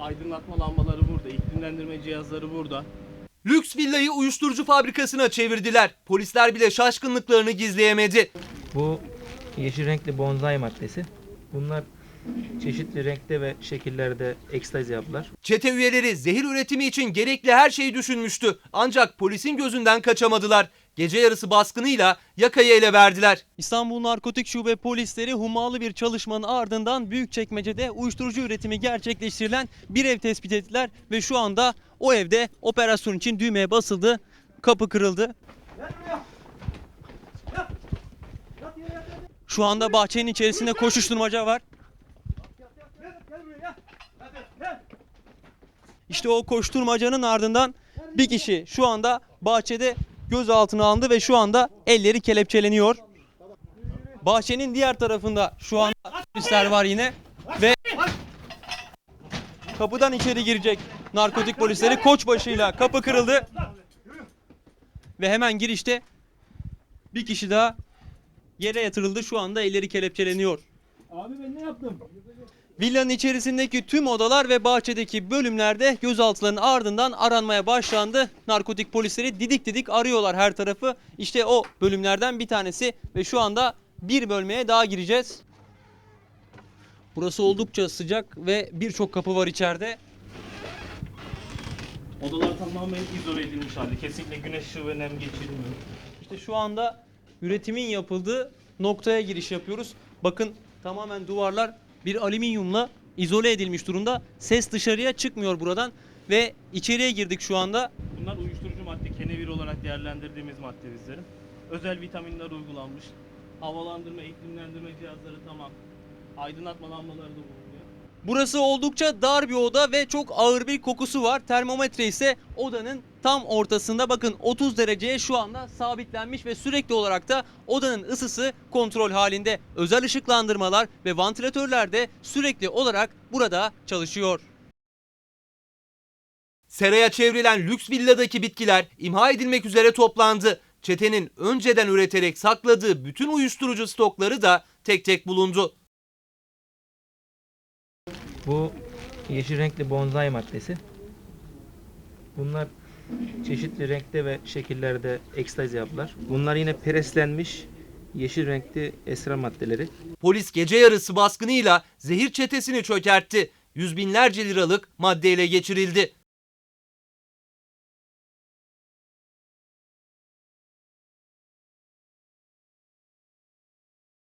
Aydınlatma lambaları burada, iklimlendirme cihazları burada. Lüks villayı uyuşturucu fabrikasına çevirdiler. Polisler bile şaşkınlıklarını gizleyemedi. Bu yeşil renkli bonsai maddesi. Bunlar çeşitli renkte ve şekillerde ekstazi yaptılar. Çete üyeleri zehir üretimi için gerekli her şeyi düşünmüştü. Ancak polisin gözünden kaçamadılar. Gece yarısı baskınıyla yakayı ele verdiler. İstanbul Narkotik Şube polisleri hummalı bir çalışmanın ardından Büyükçekmece'de uyuşturucu üretimi gerçekleştirilen bir ev tespit ettiler ve şu anda o evde operasyon için düğmeye basıldı, kapı kırıldı. Şu anda bahçenin içerisinde koşuşturmaca var. İşte o koşturmacanın ardından bir kişi şu anda bahçede gözaltına alındı ve şu anda elleri kelepçeleniyor. Bahçenin diğer tarafında şu anda polisler var yine ve kapıdan içeri girecek narkotik polisleri koçbaşıyla kapı kırıldı. Ve hemen girişte bir kişi daha yere yatırıldı. Şu anda elleri kelepçeleniyor. Abi ben ne yaptım? Villanın içerisindeki tüm odalar ve bahçedeki bölümlerde gözaltılarının ardından aranmaya başlandı. Narkotik polisleri didik didik arıyorlar her tarafı. İşte o bölümlerden bir tanesi ve şu anda bir bölmeye daha gireceğiz. Burası oldukça sıcak ve birçok kapı var içeride. Odalar tamamen izole edilmiş halde. Kesinlikle güneş ışığı ve nem geçirilmiyor. İşte şu anda üretimin yapıldığı noktaya giriş yapıyoruz. Bakın tamamen duvarlar bir alüminyumla izole edilmiş durumda. Ses dışarıya çıkmıyor buradan ve içeriye girdik şu anda. Bunlar uyuşturucu madde, kenevir olarak değerlendirdiğimiz madde bizlerin. Özel vitaminler uygulanmış. Havalandırma, iklimlendirme cihazları tamam. Aydınlatma lambaları da bulunuyor. Burası oldukça dar bir oda ve çok ağır bir kokusu var. Termometre ise odanın tam ortasında bakın 30 dereceye şu anda sabitlenmiş ve sürekli olarak da odanın ısısı kontrol halinde. Özel ışıklandırmalar ve vantilatörler de sürekli olarak burada çalışıyor. Seraya çevrilen lüks villadaki bitkiler imha edilmek üzere toplandı. Çetenin önceden üreterek sakladığı bütün uyuşturucu stokları da tek tek bulundu. Bu yeşil renkli bonsai maddesi. Bunlar çeşitli renkte ve şekillerde ekstazi yaptılar. Bunlar yine preslenmiş yeşil renkli esrar maddeleri. Polis gece yarısı baskınıyla zehir çetesini çökertti. Yüz binlerce liralık madde ele geçirildi.